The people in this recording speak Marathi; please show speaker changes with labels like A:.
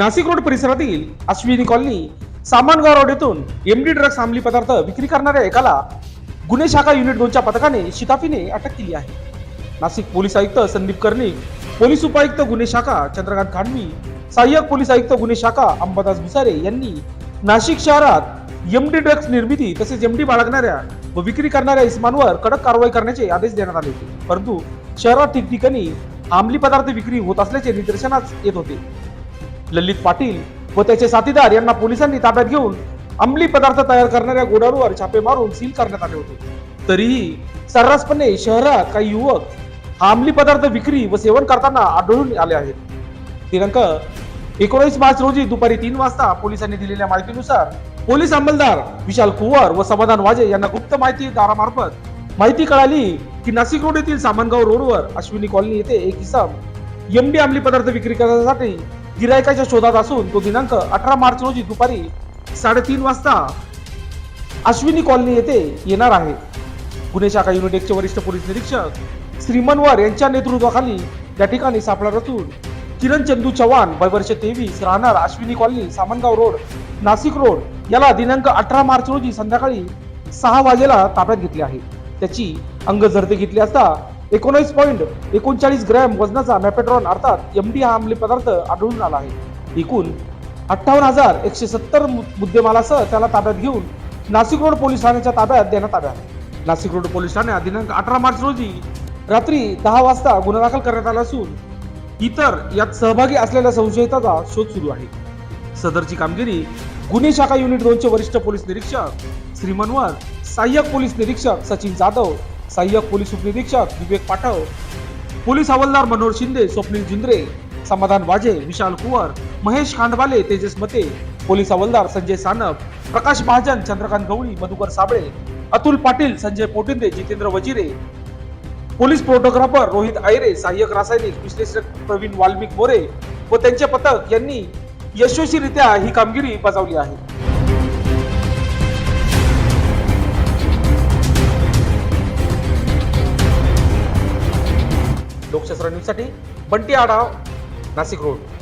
A: नाशिक रोड परिसरातील अश्विनी कॉलनी सामानगाव रोड येथून एमडी ड्रग्स अंमली पदार्थ विक्री करणाऱ्या एकाला गुन्हे शाखा युनिट दोनच्या पथकाने शिताफीने अटक केली आहे. नाशिक पोलीस आयुक्त संदीप कर्णिक पोलीस उपायुक्त गुन्हे शाखा चंद्रकांत खांडवी सहाय्यक पोलीस आयुक्त गुन्हे शाखा अंबादास भुसारे यांनी नाशिक शहरात एमडी ड्रग्स निर्मिती तसेच एमडी बाळगणाऱ्या व विक्री करणाऱ्या इस्मानवर कडक कारवाई करण्याचे आदेश देण्यात आले होते. परंतु शहरात ठिकठिकाणी अंमली पदार्थ विक्री होत असल्याचे निदर्शनास येत होते. ललित पाटील व त्याचे साथीदार यांना पोलिसांनी ताब्यात घेऊन अंमली पदार्थ तयार करणाऱ्या गोडारूवर छापे मारून सील करण्यात आले होते. तरीही सर्रासपणे शहरात काही युवक हा अंमली पदार्थ विक्री व सेवन करताना आढळून आले आहेत. दिनांक एकोणीस मार्च रोजी दुपारी तीन वाजता पोलिसांनी दिलेल्या माहितीनुसार पोलीस अंमलदार विशाल कुवर व समाधान वाजे यांना गुप्त माहितीदारामार्फत माहिती कळाली की नाशिक रोड येथील सामनगाव रोडवर अश्विनी कॉलनी येथे एक इसम एमडी अंमली पदार्थ विक्री करण्यासाठी गिरायकाच्या शोधात असून तो दिनांक अठरा मार्च रोजी दुपारी साडेतीन वाजता अश्विनी कॉलनी येथे येणार आहे. गुन्हे शाखा युनिट एकचे वरिष्ठ पोलीस निरीक्षक श्रीमनवर यांच्या नेतृत्वाखाली या ठिकाणी सापडणार असून किरण चंदू चव्हाण वय वर्ष तेवीस राहणार Ashwini colony Samangaon road Nashik road. याला दिनांक अठरा मार्च रोजी संध्याकाळी सहा वाजेला ताब्यात घेतले आहे. त्याची अंग झडते घेतली असता एकोणीस पॉईंट एकोणचाळीस ग्रॅम वजनाचा मॅपेट्रॉन अर्थात एम डी हा अंमली पदार्थ आढळून आला आहे. एकूण अठ्ठावन्न हजार एकशे सत्तर मुद्देमालासह त्याला ताब्यात घेऊन नाशिक रोड पोलीस ठाण्याच्या ताब्यात देण्यात आला आहे नाशिक रोड पोलीस ठाण्यात दिनांक अठरा मार्च रोजी रात्री दहा वाजता गुन्हा दाखल करण्यात आला असून इतर यात सहभागी असलेल्या संशयिताचा शोध सुरू आहे. सदरची कामगिरी गुन्हे शाखा युनिट दोनचे वरिष्ठ पोलीस निरीक्षक श्री मनवर सहाय्यक पोलीस निरीक्षक सचिन जाधव सहाय्यक पोलीस उपनिरीक्षक विवेक पाठव. पोलीस हवालदार मनोहर शिंदे स्वप्नील जिंद्रे समाधान वाजे विशाल कुवर महेश खांडवाले तेजस मते पोलीस हवालदार संजय सानप प्रकाश महाजन चंद्रकांत गवळी मधुकर साबळे अतुल पाटील संजय पोटिंदे जितेंद्र वजिरे. पोलीस फोटोग्राफर रोहित आयरे सहाय्यक रासायनिक विश्लेषक प्रवीण वाल्मिक मोरे व त्यांचे पथक यांनी यशस्वीरित्या ही कामगिरी बजावली आहे. लोकशास्त्र न्यूजसाठी बंटी आढाव नाशिक रोड.